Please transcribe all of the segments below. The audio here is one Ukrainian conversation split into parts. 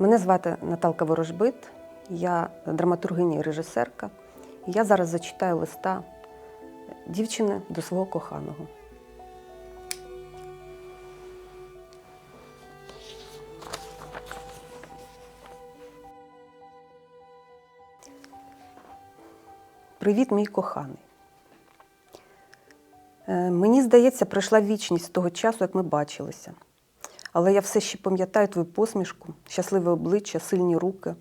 Мене звати Наталка Ворожбит, я драматургиня і режисерка. Я зараз зачитаю листа дівчини до свого коханого. Привіт, мій коханий. Е, Мені здається, пройшла вічність з того часу, як ми бачилися. Але я все ще пам'ятаю твою посмішку, щасливе обличчя, сильні руки,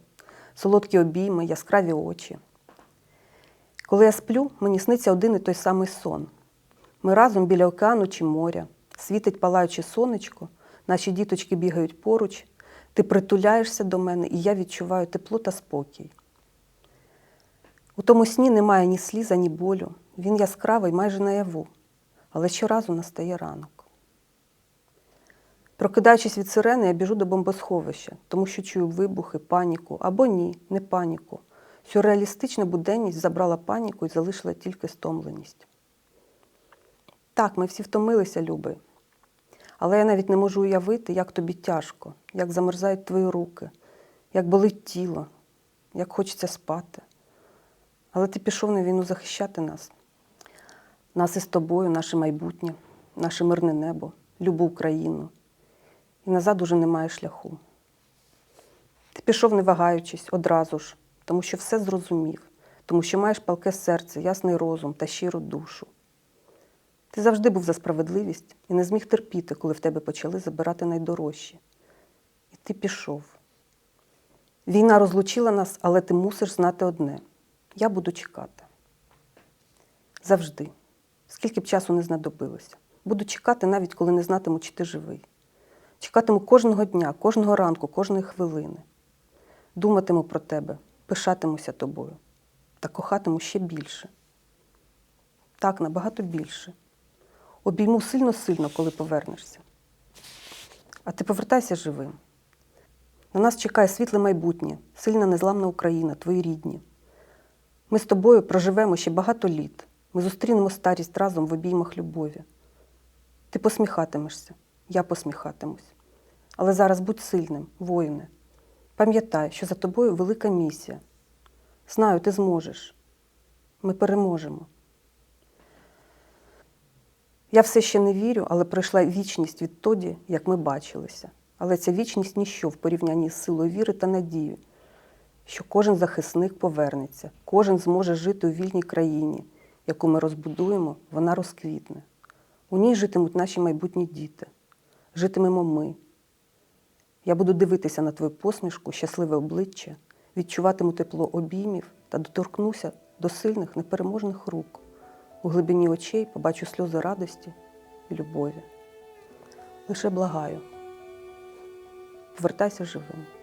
солодкі обійми, яскраві очі. Коли я сплю, мені сниться один і той самий сон. Ми разом біля океану чи моря, світить палаюче сонечко, наші діточки бігають поруч, ти притуляєшся до мене, і я відчуваю тепло та спокій. У тому сні немає ні сліза, ні болю. Він яскравий майже наяву, але щоразу настає ранок. Прокидаючись від сирени, я біжу до бомбосховища, тому що чую вибухи, паніку або ні, не паніку. Сюрреалістична буденність забрала паніку і залишила тільки стомленість. Так, ми всі втомилися, Люби. Але я навіть не можу уявити, як тобі тяжко, як замерзають твої руки, як болить тіло, як хочеться спати. Але ти пішов на війну захищати нас. Нас із тобою, наше майбутнє, наше мирне небо, любу Україну. І назад уже немає шляху. Ти пішов, не вагаючись, одразу ж, тому що все зрозумів, тому що маєш палке серце, ясний розум та щиру душу. Ти завжди був за справедливість і не зміг терпіти, коли в тебе почали забирати найдорожчі. І ти пішов. Війна розлучила нас, але ти мусиш знати одне: я буду чекати. Завжди. Скільки б часу не знадобилося. Буду чекати, навіть коли не знатиму, чи ти живий. Чекатиму кожного дня, кожного ранку, кожної хвилини. Думатиму про тебе, пишатимуся тобою та кохатиму ще більше. Так, набагато більше. Обійму сильно-сильно, коли повернешся. А ти повертайся живим. На нас чекає світле майбутнє, сильна незламна Україна, твої рідні. Ми з тобою проживемо ще багато літ. Ми зустрінемо старість разом в обіймах любові. Ти посміхатимешся, я посміхатимусь. Але зараз будь сильним, воїне. Пам'ятай, що за тобою велика місія. Знаю, ти зможеш. Ми переможемо. Я все ще не вірю, але пройшла вічність відтоді, як ми бачилися. Але ця вічність ніщо в порівнянні з силою віри та надії, що кожен захисник повернеться, кожен зможе жити у вільній країні, яку ми розбудуємо, вона розквітне. У ній житимуть наші майбутні діти, житимемо ми. Я буду дивитися на твою посмішку, щасливе обличчя, відчуватиму тепло обіймів та доторкнуся до сильних, непереможних рук. У глибині очей побачу сльози радості і любові. Лише благаю, повертайся живим.